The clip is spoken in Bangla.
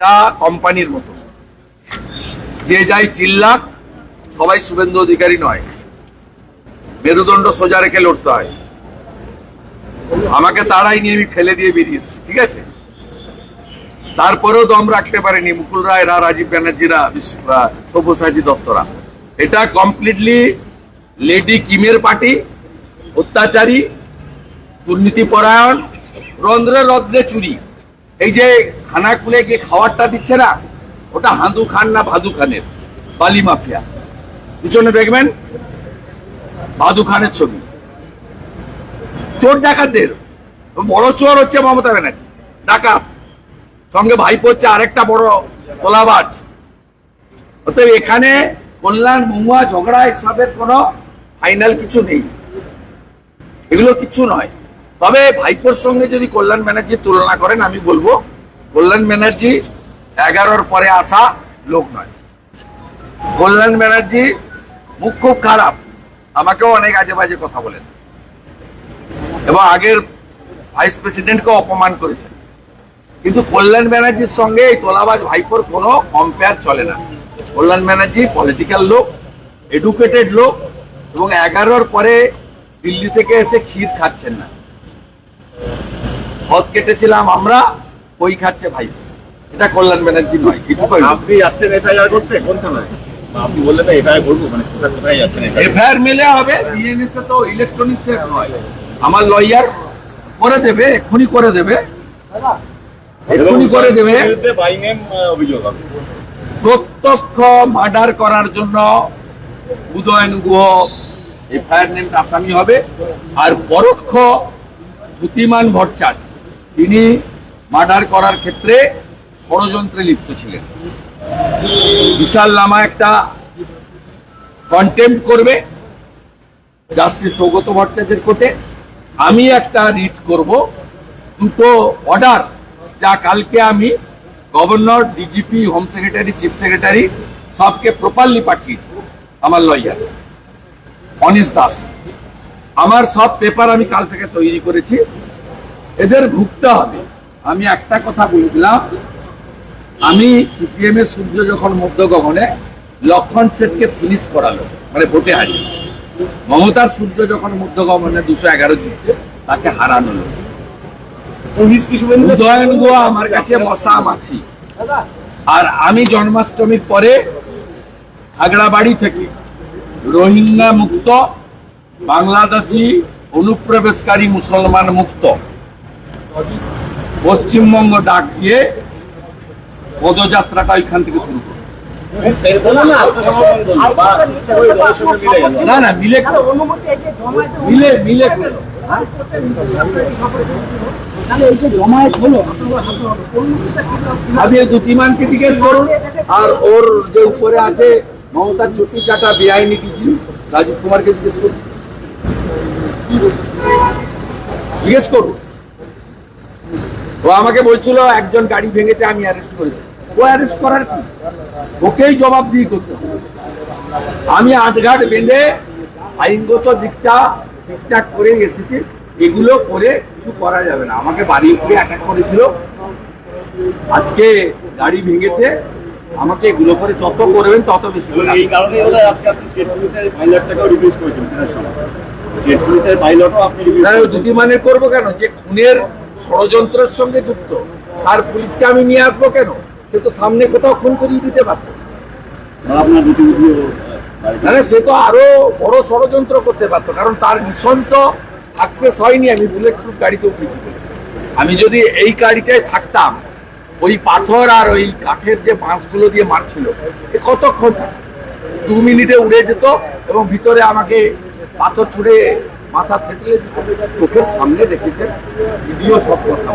এটা কোম্পানির মতো। যে যাই চিল্লাক, সবাই শুভেন্দু অধিকারী নয়। মেরুদণ্ড সোজা রেখে লড়তে হয়। আমাকে তারাই নিয়ে আমি ফেলে দিয়ে বেরিয়ে ঠিক আছে? তারপরেও দম রাখতে পারেনি, মুকুল রায় রায়রা রাজীব ব্যানার্জিরা সব্যসাচী দত্তরা এটা কমপ্লিটলি লেডি কিমের পার্টি অত্যাচারী দুর্নীতি পরায়ণ রন্ধ্রে রন্ধ্রে চুরি। এই যে খানা খুলে গিয়ে খাবারটা দিচ্ছে না, ওটা হাঁদু খান না ভাদু খানের? বালি মাফিয়া। পিছনে দেখবেন, ভাদু খানের ছবি। চোর ডাকাতদের। বড় চোর হচ্ছে মমতা ব্যানার্জি। ডাকাত। সঙ্গে ভাইপো হচ্ছে আরেকটা বড় তোলাবাজ অতএব এখানে কল্যাণ মহুয়া ঝগড়া এসবের কোনো ফাইনাল কিছু নেই। এগুলো কিছু নয়। তবে ভাইপোর সঙ্গে যদি কল্যাণ ব্যানার্জির তুলনা করেন, আমি বলব কল্যাণ ব্যানার্জি এগারোর পরে আসা লোক নয়। কল্যাণ ব্যানার্জি মুখ খুব খারাপ, আমাকেও অনেক আজে বাজে কথা বলেন। এবং আগের ভাইস প্রেসিডেন্টকে অপমান করেছেন। কিন্তু কল্যাণ ব্যানার্জির সঙ্গে এই তোলাবাজ ভাইপোর কোনো কম্পেয়ার চলে না। কল্যাণ ব্যানার্জি পলিটিক্যাল লোক এডুকেটেড লোক, এবং এগারোর পরে দিল্লি থেকে এসে ক্ষীর খাচ্ছেন না। হদ কেটেছিলাম আমরা কই খাচ্ছে ভাই। এটা কল্যাণ ব্যানার্জি নয় কিছু আপনি যাচ্ছেন এফআইআর করতে? কোন থানায়? আপনি বললেন না এফআইআর করব মানে কোথায় কোথায় যাচ্ছেন এফআইআর? মেলে হবে ডিএনএস তো ইলেকট্রনিক্স এর নয়। আমার লয়ার করে দেবে এক্ষুনি করে দেবে। এক্ষুনি করে দেবে। অভিযোগ হবে। প্রত্যক্ষ মার্ডার করার জন্য উদয়ন গুহ এফআইআর নেম আসামি হবে। আর পরোক্ষ দ্যুতিমান ভট্টাচার্য। তিনি মার্ডার করার ক্ষেত্রে ষড়যন্ত্রে লিপ্ত ছিলেন। বিশাল লামা একটা কন্টেম্প করবে জাস্টিস সৌগত ভট্টাচার্যের কোর্টে। আমি একটা রিট করব, দুটো অর্ডার যা কালকে আমি governor DGP home secretary chief secretary সবকে প্রপারলি পাঠিয়েছি আমার লয়ার অনিশ দাস, আমার সব পেপার আমি কাল থেকে তৈরি করেছি। এদের ভুগতে হবে। আমি একটা কথা বলে দিলাম। আমি সিপিএম এর সূর্য যখন মধ্য গগনে লক্ষণ সেটকে ফিনিশ করালো মানে ভোটে হারিয়ে। মমতার সূর্য যখন মধ্য গগনে দুশো এগারো দিচ্ছে তাকে হারানো উদয়ন গোয়া আমার কাছে মশা মাছি। আর আমি জন্মাষ্টমীর পরে আগ্রাবাড়ি থেকে রোহিঙ্গা মুক্ত বাংলাদেশি অনুপ্রবেশকারী মুসলমান মুক্ত। পশ্চিমবঙ্গ ডাক দিয়ে পদযাত্রাটা ওইখান থেকে শুরু না না, মিলে মিলে মিলে জিজ্ঞেস করুন আর ওর যে উপরে আছে মমতার চুটি চাটা বেআইনি কিছু, রাজীব কুমারকে জিজ্ঞেস করুন জিজ্ঞেস করুন ও আমাকে বলছিল একজন গাড়ি ভেঙেছে আমি অ্যারেস্ট করেছি ও অ্যারেস্ট করার কি? ওকেই জবাবদিহি করতে আমি আটঘাট বেঁধে আইনগত দিকটা ঠিকঠাক করে এসেছি। এগুলো করে কিছু করা যাবে না। আমাকে বাড়ি উপরে অ্যাটাক করেছিল। আজকে গাড়ি ভেঙেছে। আমাকে এগুলো করে যত করবেন তত বেশি এই কারণে আজকে আপনি স্টেট পুলিশের রিভিউজ করেছেন সেটার সময় স্টেট পুলিশের পাইলটও আপনি রিভিউজ দুটি মানে করব কেন? যে খুনের ষড়যন্ত্রের সঙ্গে যুক্ত। আর পুলিশকে আমি নিয়ে আসব কেন? সে তো সামনে কোথাও খুন করিয়ে দিতে পারতো মানে সে তো আরও বড় ষড়যন্ত্র করতে পারতো, কারণ তার মিশন তো সাকসেস হয়নি, আমি বুলেট প্রুফ গাড়িতে উঠেছি। আমি যদি এই গাড়িটায় থাকতাম, ওই পাথর আর ওই কাঠের যে বাঁশগুলো দিয়ে মারছিল, এ কতক্ষণ? দু মিনিটে উড়ে যেত এবং ভিতরে আমাকে পাথর ছুঁড়ে মাথা থেতলে চোখের সামনে দেখেছেন ভিডিও সব কথা।